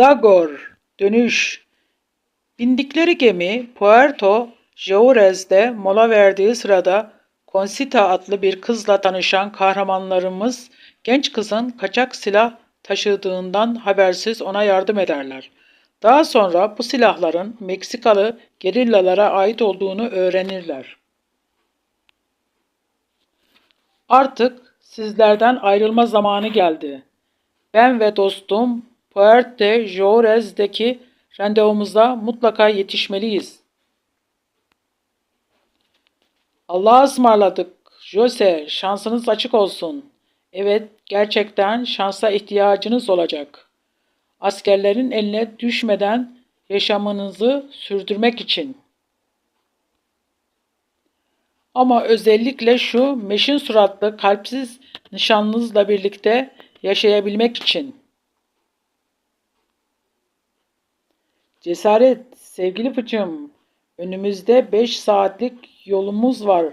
Azagor dönüş. Bindikleri gemi Puerto Jaurez'de mola verdiği sırada Concita adlı bir kızla tanışan kahramanlarımız genç kızın kaçak silah taşıdığından habersiz ona yardım ederler. Daha sonra bu silahların Meksikalı gerillalara ait olduğunu öğrenirler. Artık sizlerden ayrılma zamanı geldi. Ben ve dostum Puerto Jaurez'deki randevumuza mutlaka yetişmeliyiz. Allah'a ısmarladık. Jose, şansınız açık olsun. Evet, gerçekten şansa ihtiyacınız olacak. Askerlerin eline düşmeden yaşamınızı sürdürmek için. Ama özellikle şu meşin suratlı kalpsiz nişanlınızla birlikte yaşayabilmek için. Cesaret, sevgili fıçım. Önümüzde beş saatlik yolumuz var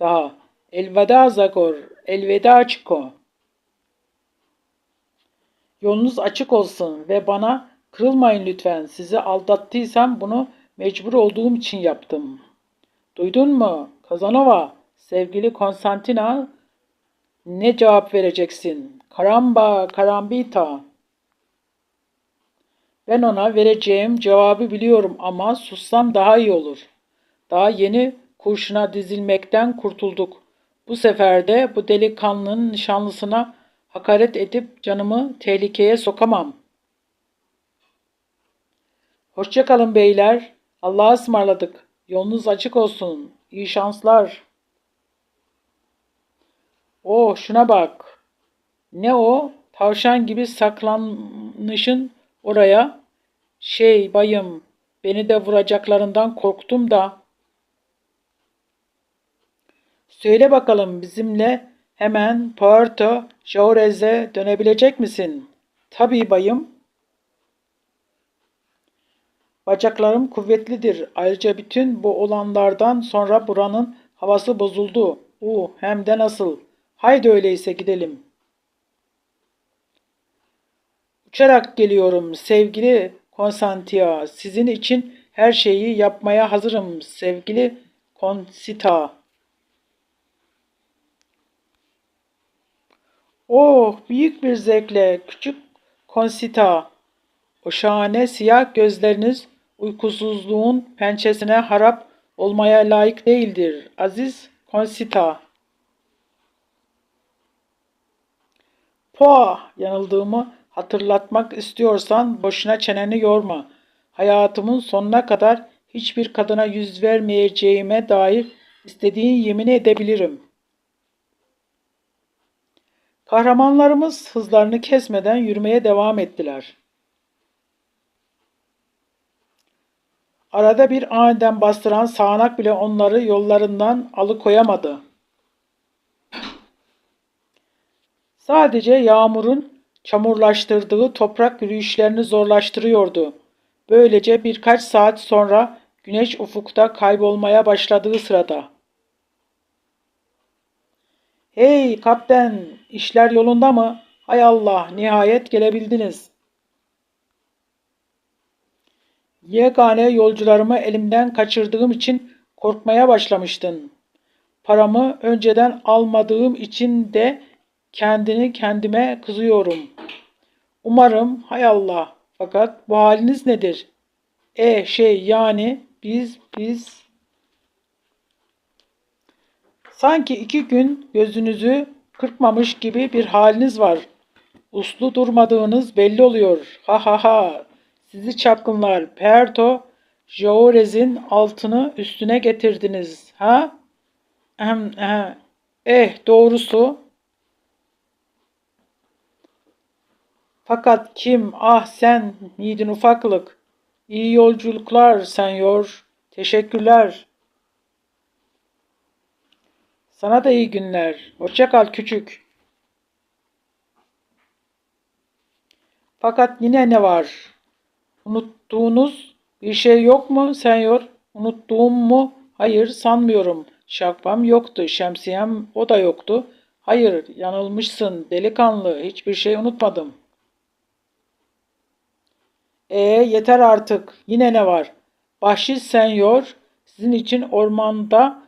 daha. Elveda Zagor, elveda Çiko. Yolunuz açık olsun ve bana kırılmayın lütfen. Sizi aldattıysam bunu mecbur olduğum için yaptım. Duydun mu? Kazanova, sevgili Konstantina, ne cevap vereceksin? Karamba, karambita. Ben ona vereceğim cevabı biliyorum ama sussam daha iyi olur. Daha yeni kurşuna dizilmekten kurtulduk. Bu sefer de bu delikanlının nişanlısına hakaret edip canımı tehlikeye sokamam. Hoşçakalın beyler. Allah'a ısmarladık. Yolunuz açık olsun. İyi şanslar. Oh şuna bak. Ne o? Tavşan gibi saklanmışın oraya. Şey bayım beni de vuracaklarından korktum da. Söyle bakalım bizimle hemen Puerto Jaurez'e dönebilecek misin? Tabii bayım. Bacaklarım kuvvetlidir. Ayrıca bütün bu olanlardan sonra buranın havası bozuldu. U hem de nasıl. Haydi öyleyse gidelim. Uçarak geliyorum sevgili Konstantia. Sizin için her şeyi yapmaya hazırım sevgili Konsita. Oh büyük bir zevkle küçük Konsita. O şahane siyah gözleriniz uykusuzluğun pençesine harap olmaya layık değildir. Aziz Konsita. Poa yanıldığımı hatırlatmak istiyorsan boşuna çeneni yorma. Hayatımın sonuna kadar hiçbir kadına yüz vermeyeceğime dair istediğin yemin edebilirim. Kahramanlarımız hızlarını kesmeden yürümeye devam ettiler. Arada bir aniden bastıran sağanak bile onları yollarından alıkoyamadı. Sadece yağmurun çamurlaştırdığı toprak yürüyüşlerini zorlaştırıyordu. Böylece birkaç saat sonra güneş ufukta kaybolmaya başladığı sırada. Hey kapten, işler yolunda mı? Hay Allah, nihayet gelebildiniz. Yegane yolcularımı elimden kaçırdığım için korkmaya başlamıştın. Paramı önceden almadığım için de kendini kendime kızıyorum. Umarım hay Allah. Fakat bu haliniz nedir? E şey yani biz biz sanki iki gün gözünüzü kırpmamış gibi bir haliniz var. Uslu durmadığınız belli oluyor. Ha ha ha. Sizi çapkınlar Perto Jaurez'in altını üstüne getirdiniz. Ha? Ehem, ehem. Eh doğrusu. Fakat kim? Ah sen miydin ufaklık. İyi yolculuklar senyor. Teşekkürler. Sana da iyi günler. Hoşça kal küçük. Fakat yine ne var? Unuttuğunuz bir şey yok mu senyor? Unuttuğum mu? Hayır sanmıyorum. Şapkam yoktu, şemsiyem o da yoktu. Hayır, yanılmışsın delikanlı, hiçbir şey unutmadım. E yeter artık. Yine ne var? Bahşiş senyor. Sizin için ormanda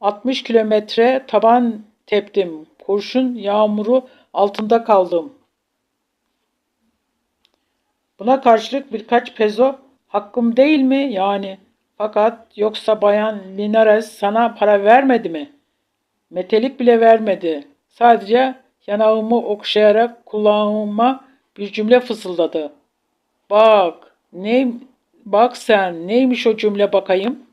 60 kilometre taban teptim. Kurşun yağmuru altında kaldım. Buna karşılık birkaç pezo hakkım değil mi yani? Fakat yoksa bayan Linares sana para vermedi mi? Metelik bile vermedi. Sadece yanağımı okşayarak kulağıma bir cümle fısıldadı. Bak, ne, bak sen neymiş o cümle bakayım?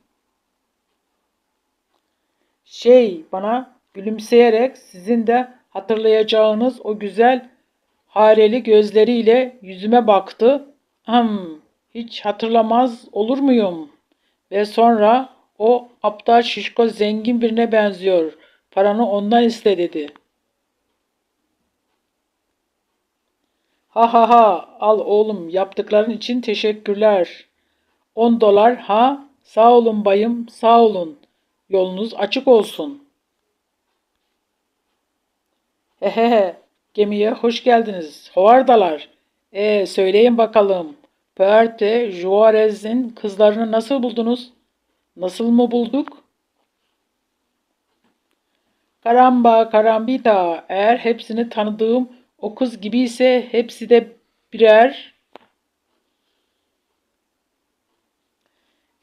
Şey bana gülümseyerek sizin de hatırlayacağınız o güzel hareli gözleriyle yüzüme baktı. Hım, hiç hatırlamaz olur muyum? Ve sonra o aptal şişko zengin birine benziyor. Paranı ondan iste dedi. Ha ha ha al oğlum yaptıkların için teşekkürler. 10 dolar ha sağ olun bayım sağ olun. Yolunuz açık olsun. Hehehe gemiye hoş geldiniz. Hovardalar. E söyleyin bakalım. Puerte Juarez'in kızlarını nasıl buldunuz? Nasıl mı bulduk? Karamba, karambita. Eğer hepsini tanıdığım o kız gibi ise hepsi de birer.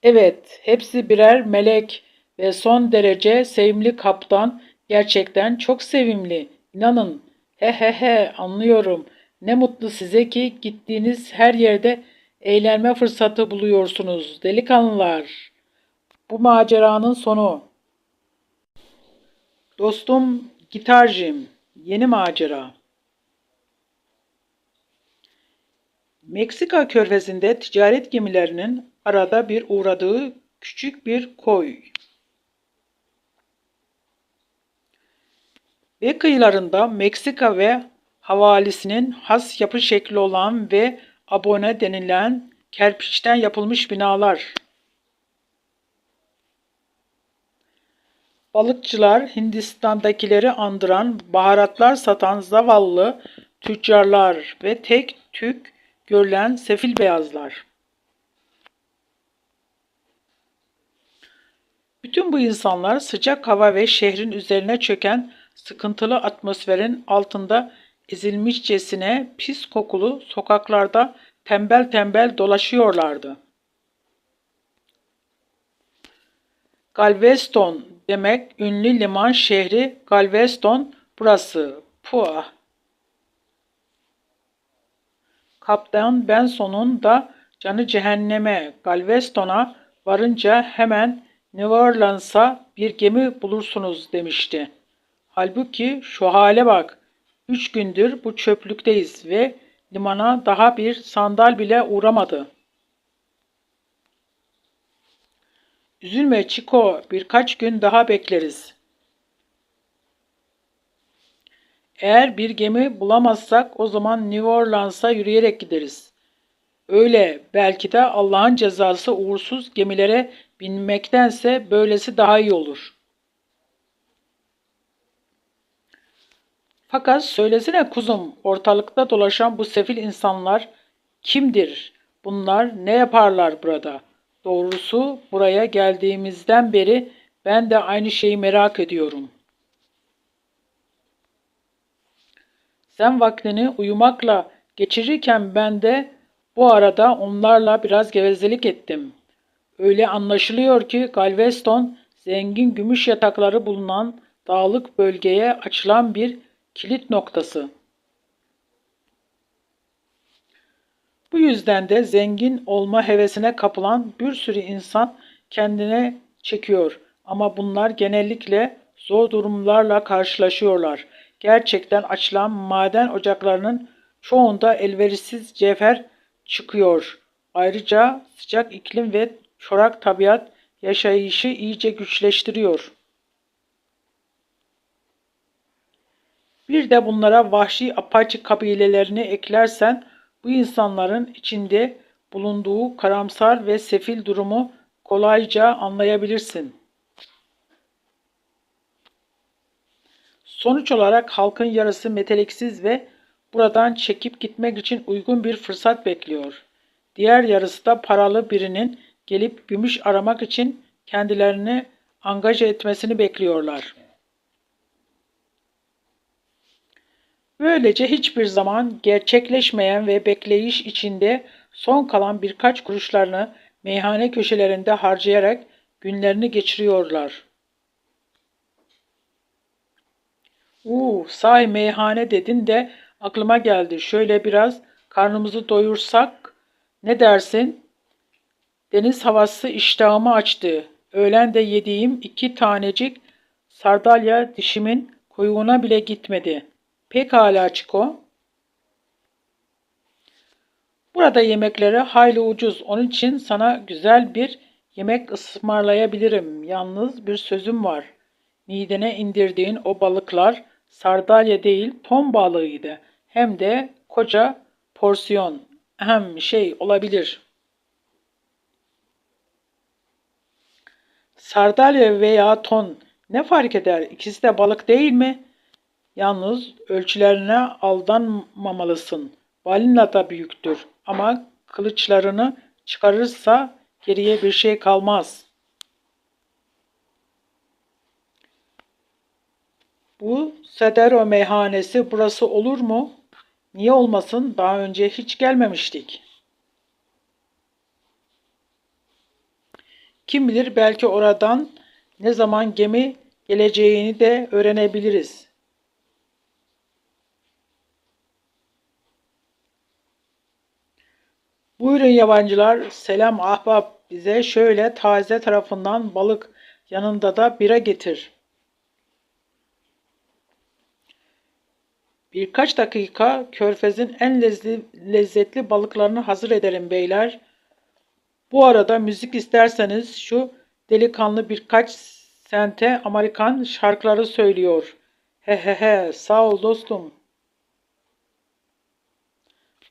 Evet, hepsi birer melek ve son derece sevimli kaptan. Gerçekten çok sevimli. İnanın. He he he anlıyorum. Ne mutlu size ki gittiğiniz her yerde eğlenme fırsatı buluyorsunuz delikanlılar. Bu maceranın sonu. Dostum gitarcım, yeni macera. Meksika körfezinde ticaret gemilerinin arada bir uğradığı küçük bir koy. Ve kıyılarında Meksika ve havalisinin has yapı şekli olan ve abone denilen kerpiçten yapılmış binalar. Balıkçılar Hindistan'dakileri andıran baharatlar satan zavallı tüccarlar ve tek tük görülen sefil beyazlar. Bütün bu insanlar sıcak hava ve şehrin üzerine çöken sıkıntılı atmosferin altında ezilmişçesine pis kokulu sokaklarda tembel tembel dolaşıyorlardı. Galveston demek ünlü liman şehri Galveston burası. Puah. Kaptan Benson'un da canı cehenneme Galveston'a varınca hemen New Orleans'a bir gemi bulursunuz demişti. Halbuki şu hale bak. Üç gündür bu çöplükteyiz ve limana daha bir sandal bile uğramadı. Üzülme Chico, birkaç gün daha bekleriz. Eğer bir gemi bulamazsak o zaman New Orleans'a yürüyerek gideriz. Öyle belki de Allah'ın cezası uğursuz gemilere binmektense böylesi daha iyi olur. Fakat söylesene kuzum, ortalıkta dolaşan bu sefil insanlar kimdir? Bunlar ne yaparlar burada? Doğrusu buraya geldiğimizden beri ben de aynı şeyi merak ediyorum.'' Sen vaktini uyumakla geçirirken ben de bu arada onlarla biraz gevezelik ettim. Öyle anlaşılıyor ki Galveston zengin gümüş yatakları bulunan dağlık bölgeye açılan bir kilit noktası. Bu yüzden de zengin olma hevesine kapılan bir sürü insan kendine çekiyor ama bunlar genellikle zor durumlarla karşılaşıyorlar gerçekten açılan maden ocaklarının çoğunda elverişsiz cevher çıkıyor. Ayrıca sıcak iklim ve çorak tabiat yaşayışı iyice güçleştiriyor. Bir de bunlara vahşi apaçı kabilelerini eklersen bu insanların içinde bulunduğu karamsar ve sefil durumu kolayca anlayabilirsin. Sonuç olarak halkın yarısı meteliksiz ve buradan çekip gitmek için uygun bir fırsat bekliyor. Diğer yarısı da paralı birinin gelip gümüş aramak için kendilerini angaja etmesini bekliyorlar. Böylece hiçbir zaman gerçekleşmeyen ve bekleyiş içinde son kalan birkaç kuruşlarını meyhane köşelerinde harcayarak günlerini geçiriyorlar. Uuu, sahi meyhane dedin de aklıma geldi. Şöyle biraz karnımızı doyursak ne dersin? Deniz havası iştahımı açtı. Öğlen de yediğim iki tanecik sardalya dişimin kuyruğuna bile gitmedi. Pekala Çiko. Burada yemekleri hayli ucuz. Onun için sana güzel bir yemek ısmarlayabilirim. Yalnız bir sözüm var. Midene indirdiğin o balıklar sardalya değil ton balığıydı. Hem de koca porsiyon. Hem şey olabilir. Sardalya veya ton ne fark eder? İkisi de balık değil mi? Yalnız ölçülerine aldanmamalısın. Balina da büyüktür ama kılıçlarını çıkarırsa geriye bir şey kalmaz. Bu Sedero meyhanesi burası olur mu? Niye olmasın? Daha önce hiç gelmemiştik. Kim bilir belki oradan ne zaman gemi geleceğini de öğrenebiliriz. Buyurun yabancılar, selam ahbap bize şöyle taze tarafından balık yanında da bira getir. Birkaç dakika körfezin en lezzetli balıklarını hazır ederim beyler. Bu arada müzik isterseniz şu delikanlı birkaç sente Amerikan şarkıları söylüyor. He he he sağ ol dostum.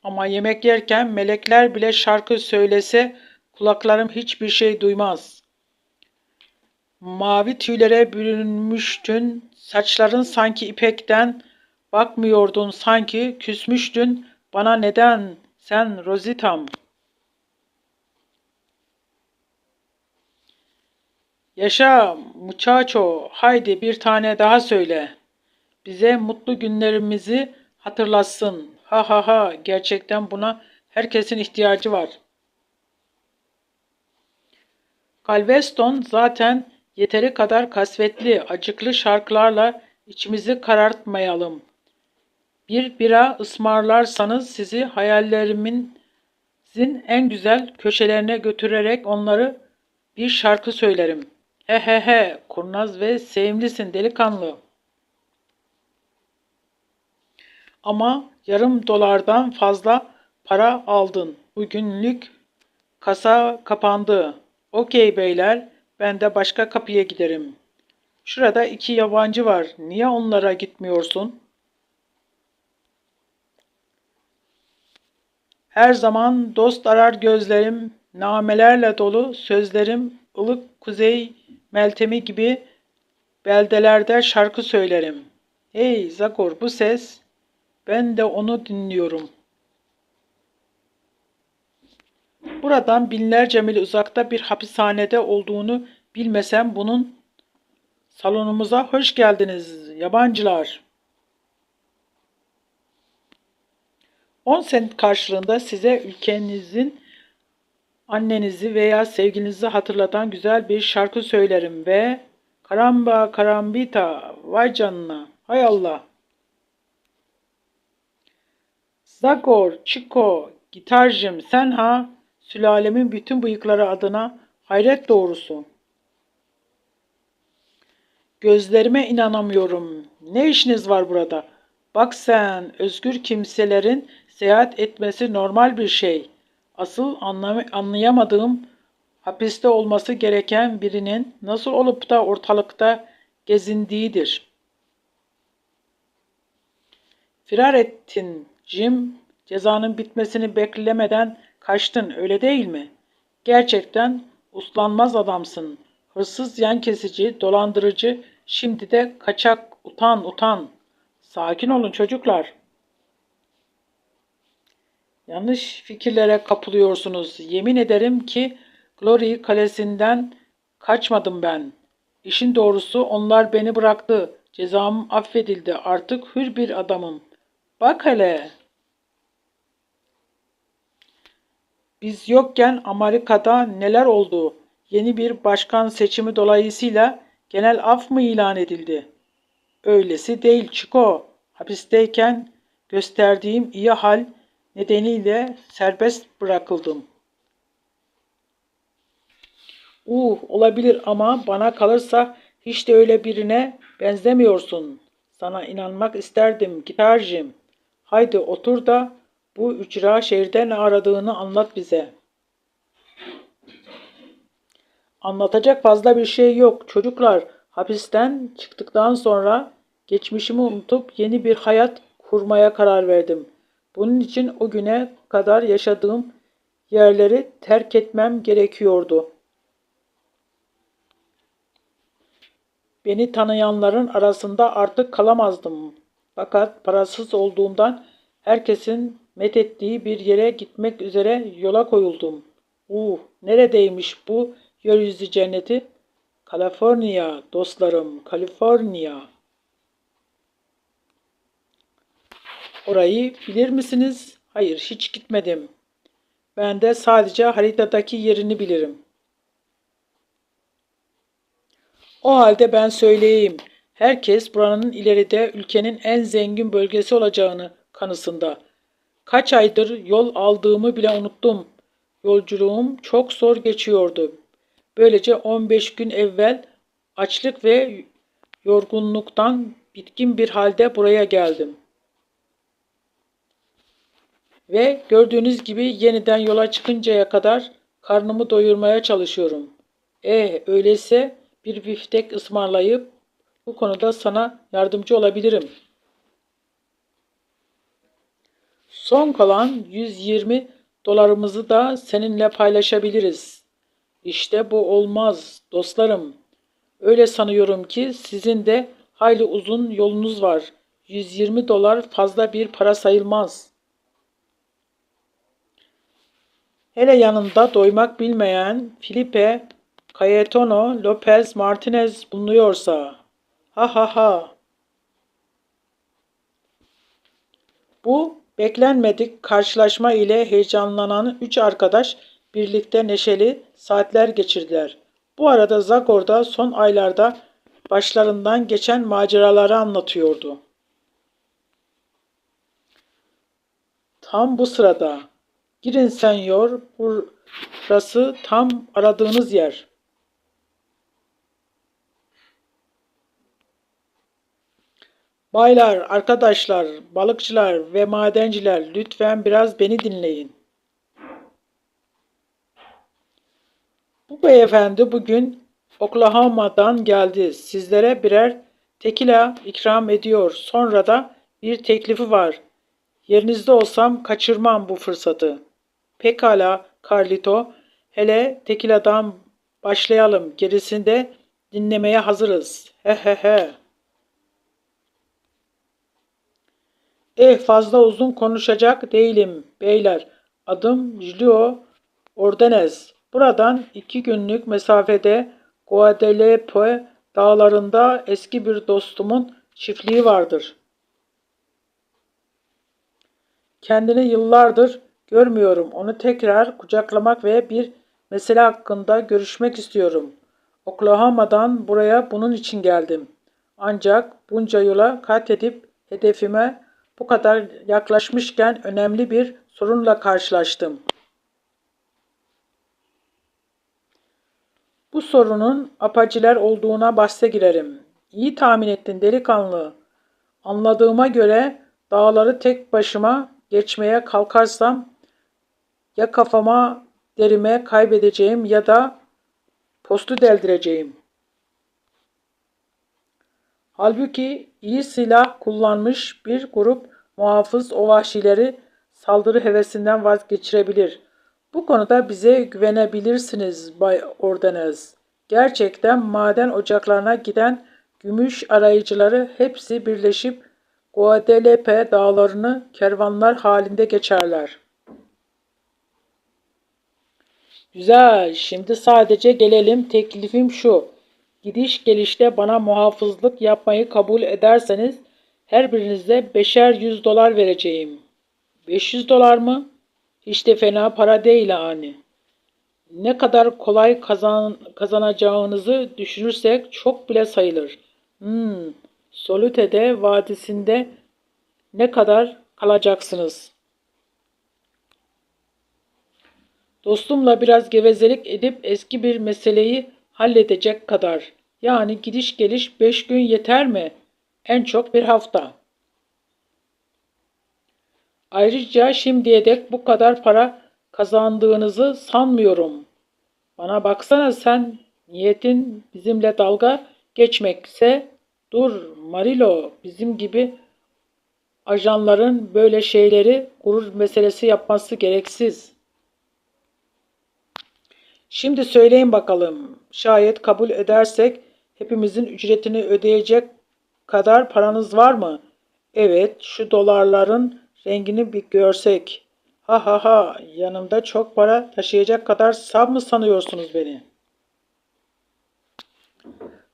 Ama yemek yerken melekler bile şarkı söylese kulaklarım hiçbir şey duymaz. Mavi tüylere bürünmüştün, saçların sanki ipekten, bakmıyordun sanki küsmüştün, bana neden sen Rosita'm? Yaşa muchacho, haydi bir tane daha söyle. Bize mutlu günlerimizi hatırlatsın. Ha ha ha, gerçekten buna herkesin ihtiyacı var. Galveston zaten yeteri kadar kasvetli, acıklı şarkılarla içimizi karartmayalım. Bir bira ısmarlarsanız sizi hayallerimin en güzel köşelerine götürerek onları bir şarkı söylerim. He he he, kurnaz ve sevimlisin delikanlı. Ama yarım dolardan fazla para aldın. Bugünlük kasa kapandı. Okey beyler, ben de başka kapıya giderim. Şurada iki yabancı var. Niye onlara gitmiyorsun? Her zaman dost arar gözlerim, namelerle dolu sözlerim, ılık kuzey meltemi gibi beldelerde şarkı söylerim. Hey Zagor bu ses, ben de onu dinliyorum. Buradan binlerce mil uzakta bir hapishanede olduğunu bilmesem bunun salonumuza hoş geldiniz yabancılar. 10 sent karşılığında size ülkenizin annenizi veya sevgilinizi hatırlatan güzel bir şarkı söylerim ve karamba karambita vay canına hay Allah Zagor, Çiko, gitarcım sen ha, sülalemin bütün bıyıkları adına hayret doğrusu. Gözlerime inanamıyorum. Ne işiniz var burada? Bak sen, özgür kimselerin seyahat etmesi normal bir şey. Asıl anlayamadığım hapiste olması gereken birinin nasıl olup da ortalıkta gezindiğidir. Firar ettin Jim, cezanın bitmesini beklemeden kaçtın öyle değil mi? Gerçekten uslanmaz adamsın. Hırsız yan kesici, dolandırıcı, şimdi de kaçak, utan utan. Sakin olun çocuklar. Yanlış fikirlere kapılıyorsunuz. Yemin ederim ki Glory kalesinden kaçmadım ben. İşin doğrusu onlar beni bıraktı. Cezam affedildi. Artık hür bir adamım. Bak hele. Biz yokken Amerika'da neler oldu? Yeni bir başkan seçimi dolayısıyla genel af mı ilan edildi? Öylesi değil Çiko. Hapisteyken gösterdiğim iyi hal nedeniyle serbest bırakıldım. Uh, olabilir ama bana kalırsa hiç de öyle birine benzemiyorsun. Sana inanmak isterdim gitarcım. Haydi otur da bu ücra şehirde ne aradığını anlat bize. Anlatacak fazla bir şey yok. Çocuklar hapisten çıktıktan sonra geçmişimi unutup yeni bir hayat kurmaya karar verdim. Bunun için o güne kadar yaşadığım yerleri terk etmem gerekiyordu. Beni tanıyanların arasında artık kalamazdım. Fakat parasız olduğumdan herkesin methettiği bir yere gitmek üzere yola koyuldum. Uh, neredeymiş bu yeryüzü cenneti? Kaliforniya dostlarım, Kaliforniya. Orayı bilir misiniz? Hayır, hiç gitmedim. Ben de sadece haritadaki yerini bilirim. O halde ben söyleyeyim. Herkes buranın ileride ülkenin en zengin bölgesi olacağını kanısında. Kaç aydır yol aldığımı bile unuttum. Yolculuğum çok zor geçiyordu. Böylece 15 gün evvel açlık ve yorgunluktan bitkin bir halde buraya geldim. Ve gördüğünüz gibi yeniden yola çıkıncaya kadar karnımı doyurmaya çalışıyorum. E öyleyse bir biftek ısmarlayıp bu konuda sana yardımcı olabilirim. Son kalan 120 dolarımızı da seninle paylaşabiliriz. İşte bu olmaz dostlarım. Öyle sanıyorum ki sizin de hayli uzun yolunuz var. 120 dolar fazla bir para sayılmaz. Hele yanında doymak bilmeyen Felipe Cayetano Lopez Martinez bulunuyorsa. Ha ha ha. Bu beklenmedik karşılaşma ile heyecanlanan üç arkadaş birlikte neşeli saatler geçirdiler. Bu arada Zagor da son aylarda başlarından geçen maceraları anlatıyordu. Tam bu sırada girin senyor, burası tam aradığınız yer. Baylar, arkadaşlar, balıkçılar ve madenciler lütfen biraz beni dinleyin. Bu beyefendi bugün Oklahoma'dan geldi. Sizlere birer tekila ikram ediyor. Sonra da bir teklifi var. Yerinizde olsam kaçırmam bu fırsatı. Pekala Carlito. Hele tekiladan başlayalım. Gerisinde dinlemeye hazırız. He he he. Eh fazla uzun konuşacak değilim beyler. Adım Julio Ordenez. Buradan iki günlük mesafede Guadalupe dağlarında eski bir dostumun çiftliği vardır. Kendini yıllardır görmüyorum. Onu tekrar kucaklamak ve bir mesele hakkında görüşmek istiyorum. Oklahoma'dan buraya bunun için geldim. Ancak bunca yola kat edip hedefime bu kadar yaklaşmışken önemli bir sorunla karşılaştım. Bu sorunun apaciler olduğuna bahse girerim. İyi tahmin ettin delikanlı. Anladığıma göre dağları tek başıma geçmeye kalkarsam ya kafama derime kaybedeceğim ya da postu deldireceğim. Halbuki iyi silah kullanmış bir grup muhafız o vahşileri saldırı hevesinden vazgeçirebilir. Bu konuda bize güvenebilirsiniz Bay Ordenez. Gerçekten maden ocaklarına giden gümüş arayıcıları hepsi birleşip Guadalupe dağlarını kervanlar halinde geçerler. Güzel. Şimdi sadece gelelim. Teklifim şu. Gidiş gelişte bana muhafızlık yapmayı kabul ederseniz her birinize beşer yüz dolar vereceğim. 500 dolar mı? De fena para değil yani. Ne kadar kolay kazan, kazanacağınızı düşünürsek çok bile sayılır. Hmm, Solute'de vadisinde ne kadar kalacaksınız? Dostumla biraz gevezelik edip eski bir meseleyi halledecek kadar. Yani gidiş geliş beş gün yeter mi? En çok bir hafta. Ayrıca şimdiye dek bu kadar para kazandığınızı sanmıyorum. Bana baksana sen niyetin bizimle dalga geçmekse dur Marilo bizim gibi ajanların böyle şeyleri gurur meselesi yapması gereksiz. Şimdi söyleyin bakalım. Şayet kabul edersek hepimizin ücretini ödeyecek kadar paranız var mı? Evet, şu dolarların rengini bir görsek. Ha ha ha, yanımda çok para taşıyacak kadar saf mı sanıyorsunuz beni?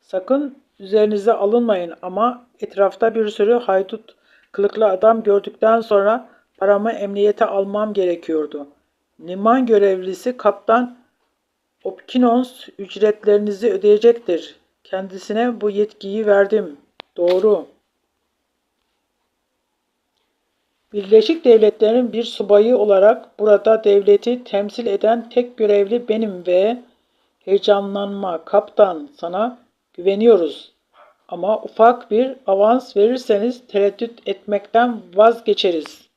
Sakın üzerinize alınmayın ama etrafta bir sürü haydut kılıklı adam gördükten sonra paramı emniyete almam gerekiyordu. Liman görevlisi kaptan Opkinons ücretlerinizi ödeyecektir. Kendisine bu yetkiyi verdim. Doğru. Birleşik Devletler'in bir subayı olarak burada devleti temsil eden tek görevli benim ve heyecanlanma kaptan sana güveniyoruz. Ama ufak bir avans verirseniz tereddüt etmekten vazgeçeriz.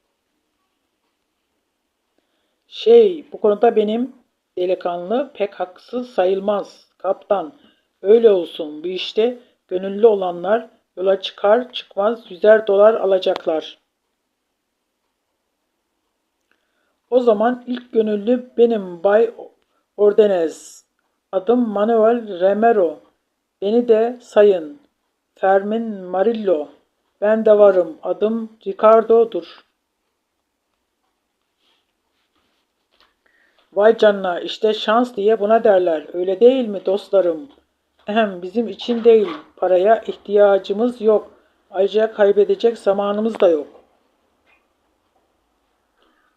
Şey, bu konuda benim delikanlı pek haksız sayılmaz. Kaptan, öyle olsun. Bu işte gönüllü olanlar yola çıkar çıkmaz yüzer dolar alacaklar. O zaman ilk gönüllü benim Bay Ordenez. Adım Manuel Remero. Beni de sayın. Fermin Marillo. Ben de varım. Adım Ricardo'dur. Vay canına işte şans diye buna derler. Öyle değil mi dostlarım? Ehem bizim için değil. Paraya ihtiyacımız yok. Ayrıca kaybedecek zamanımız da yok.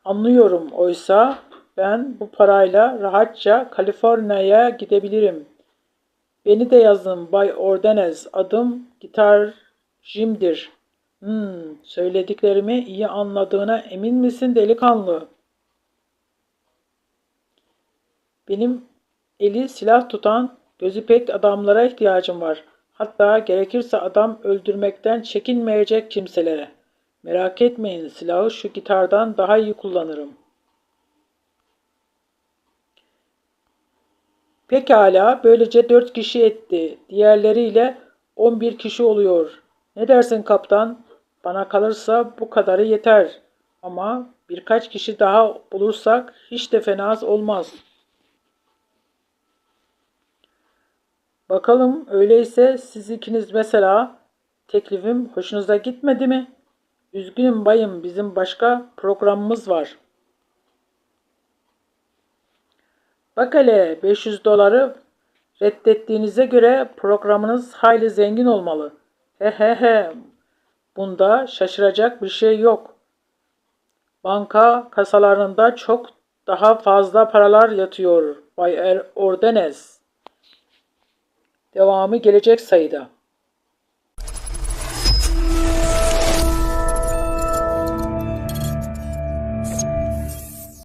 Anlıyorum oysa ben bu parayla rahatça Kaliforniya'ya gidebilirim. Beni de yazın Bay Ordenez. Adım Gitar Jim'dir. Hmm, söylediklerimi iyi anladığına emin misin delikanlı? Benim eli silah tutan, gözü pek adamlara ihtiyacım var. Hatta gerekirse adam öldürmekten çekinmeyecek kimselere. Merak etmeyin silahı şu gitardan daha iyi kullanırım. Pekala böylece dört kişi etti. Diğerleriyle on bir kişi oluyor. Ne dersin kaptan? Bana kalırsa bu kadarı yeter. Ama birkaç kişi daha bulursak hiç de fena olmaz.'' Bakalım öyleyse siz ikiniz mesela teklifim hoşunuza gitmedi mi? Üzgünüm bayım bizim başka programımız var. Bak hele 500 doları reddettiğinize göre programınız hayli zengin olmalı. He he he. Bunda şaşıracak bir şey yok. Banka kasalarında çok daha fazla paralar yatıyor Bay er Ordenes. Devamı gelecek sayıda.